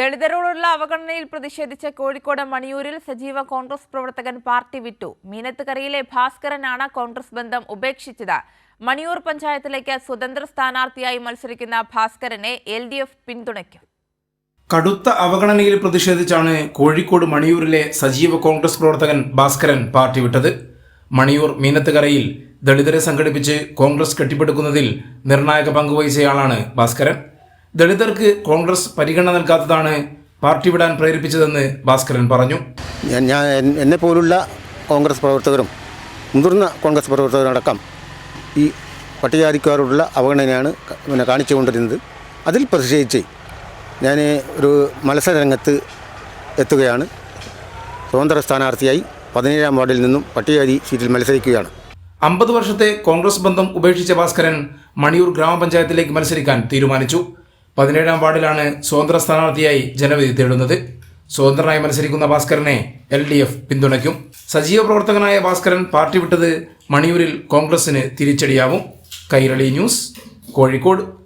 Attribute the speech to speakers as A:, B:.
A: ദളിതരോടുള്ള അവഗണനയിൽ പ്രതിഷേധിച്ച കോഴിക്കോട് മണിയൂരിൽ സജീവ കോൺഗ്രസ് പ്രവർത്തകൻ പാർട്ടി വിട്ടു. മീനത്തുകരയിലെ ഭാസ്കരനാണ് കോൺഗ്രസ് ബന്ധം ഉപേക്ഷിച്ചത്. മണിയൂർ പഞ്ചായത്തിലേക്ക് സ്വതന്ത്ര സ്ഥാനാർത്ഥിയായി മത്സരിക്കുന്ന ഭാസ്കരനെ എൽ ഡി എഫ് പിന്തുണയ്ക്കും.
B: കടുത്ത അവഗണനയിൽ പ്രതിഷേധിച്ചാണ് കോഴിക്കോട് മണിയൂരിലെ സജീവ കോൺഗ്രസ് പ്രവർത്തകൻ ഭാസ്കരൻ പാർട്ടി വിട്ടത്. മണിയൂർ മീനത്തുകരയിൽ ദളിതരെ സംഘടിപ്പിച്ച് കോൺഗ്രസ് കെട്ടിപ്പടുക്കുന്നതിൽ നിർണായക പങ്കുവഹിച്ചയാളാണ് ഭാസ്കരൻ. ദളിതർക്ക് കോൺഗ്രസ് പരിഗണന നൽകാത്തതാണ് പാർട്ടി വിടാൻ പ്രേരിപ്പിച്ചതെന്ന് ഭാസ്കരൻ പറഞ്ഞു.
C: ഞാൻ ഞാൻ എന്നെ പോലുള്ള കോൺഗ്രസ് പ്രവർത്തകരും മുതിർന്ന കോൺഗ്രസ് പ്രവർത്തകരടക്കം ഈ പട്ടികജാതിക്കാരോടുള്ള അവഗണനയാണ് പിന്നെ കാണിച്ചുകൊണ്ടിരുന്നത്. അതിൽ പ്രതിഷേധിച്ച് ഞാൻ ഒരു മത്സരരംഗത്ത് എത്തുകയാണ്. സ്വതന്ത്ര സ്ഥാനാർത്ഥിയായി പതിനേഴാം വാർഡിൽ നിന്നും പട്ടികജാതി സീറ്റിൽ മത്സരിക്കുകയാണ്.
B: അമ്പത് വർഷത്തെ കോൺഗ്രസ് ബന്ധം ഉപേക്ഷിച്ച ഭാസ്കരൻ മണിയൂർ ഗ്രാമപഞ്ചായത്തിലേക്ക് മത്സരിക്കാൻ തീരുമാനിച്ചു. പതിനേഴാം വാർഡിലാണ് സ്വതന്ത്ര സ്ഥാനാർത്ഥിയായി ജനവിധി തേടുന്നത്. സ്വതന്ത്രനായി മത്സരിക്കുന്ന ഭാസ്കരനെ എൽ ഡി എഫ് പിന്തുണയ്ക്കും. സജീവ പ്രവർത്തകനായ ഭാസ്കരൻ പാർട്ടി വിട്ടത് മണിയൂരിൽ കോൺഗ്രസിന് തിരിച്ചടിയാവും. കൈരളി ന്യൂസ് കോഴിക്കോട്.